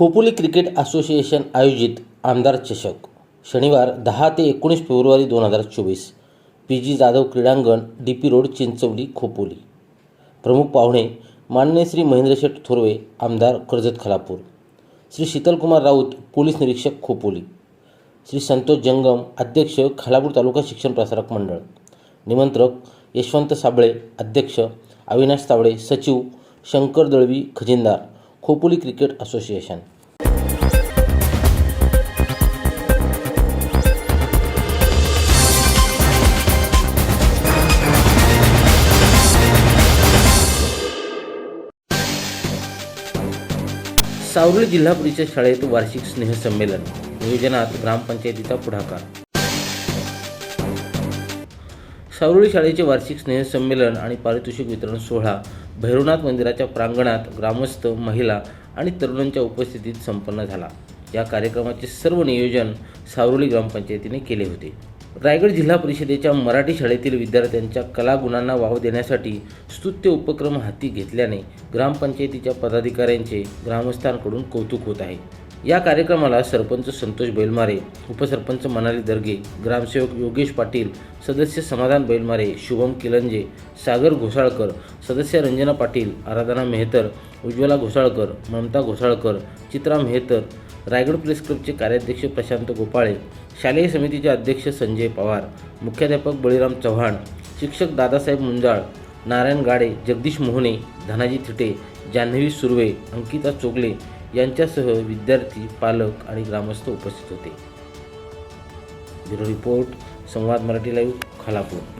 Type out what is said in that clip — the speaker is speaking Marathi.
खोपोली क्रिकेट असोसिएशन आयोजित आमदार चषक शनिवार दहा ते एकोणीस फेब्रुवारी दोन हजार चोवीस पी जी जाधव क्रीडांगण D P road Chinchvali Khopoli. प्रमुख पाहुणे माननीय श्री महेंद्रशेठ थोरवे आमदार कर्जत खलापूर. श्री शीतलकुमार राऊत पोलीस निरीक्षक खोपोली. श्री संतोष जंगम अध्यक्ष खालापूर तालुका शिक्षण प्रसारक मंडळ. निमंत्रक यशवंत साबळे अध्यक्ष अविनाश तावडे सचिव Shankar Dalvi खजिनदार. Khopoli cricket association. सावली जिल्हा परिषद शाळेत वार्षिक स्नेहसंमेलन नियोजनात ग्रामपंचायतीचा पुढाकार. सावरुळी शाळेचे वार्षिक स्नेहसंमेलन आणि पारितोषिक वितरण सोहळा भैरवनाथ मंदिराच्या प्रांगणात ग्रामस्थ महिला आणि तरुणांच्या उपस्थितीत संपन्न झाला. या कार्यक्रमाचे सर्व नियोजन सावरुली ग्रामपंचायतीने केले होते. रायगड जिल्हा परिषदेच्या मराठी शाळेतील विद्यार्थ्यांच्या कलागुणांना वाव देण्यासाठी स्तुत्य उपक्रम हाती घेतल्याने ग्रामपंचायतीच्या पदाधिकाऱ्यांचे ग्रामस्थांकडून कौतुक होत आहे. या कार्यक्रमाला सरपंच संतोष बैलमारे उपसरपंच मनाली दर्गे ग्रामसेवक योगेश पाटील सदस्य समाधान बैलमारे शुभम किलंजे सागर घोसाळकर सदस्य रंजना पाटील आराधना मेहतर उज्ज्वला घोसाळकर ममता घोसाळकर चित्रा मेहतर रायगड प्रेस क्लबचे कार्याध्यक्ष प्रशांत गोपाळे शालेय समितीचे अध्यक्ष संजय पवार मुख्याध्यापक बळीराम चव्हाण शिक्षक दादासाहेब मुंजाळ नारायण गाडे जगदीश मोहने धनाजी थिटे जान्हवी सुर्वे अंकिता चोगले यांच्यासह विद्यार्थी पालक आणि ग्रामस्थ उपस्थित होते. Bureau report Samvad Marathi live Khalapur.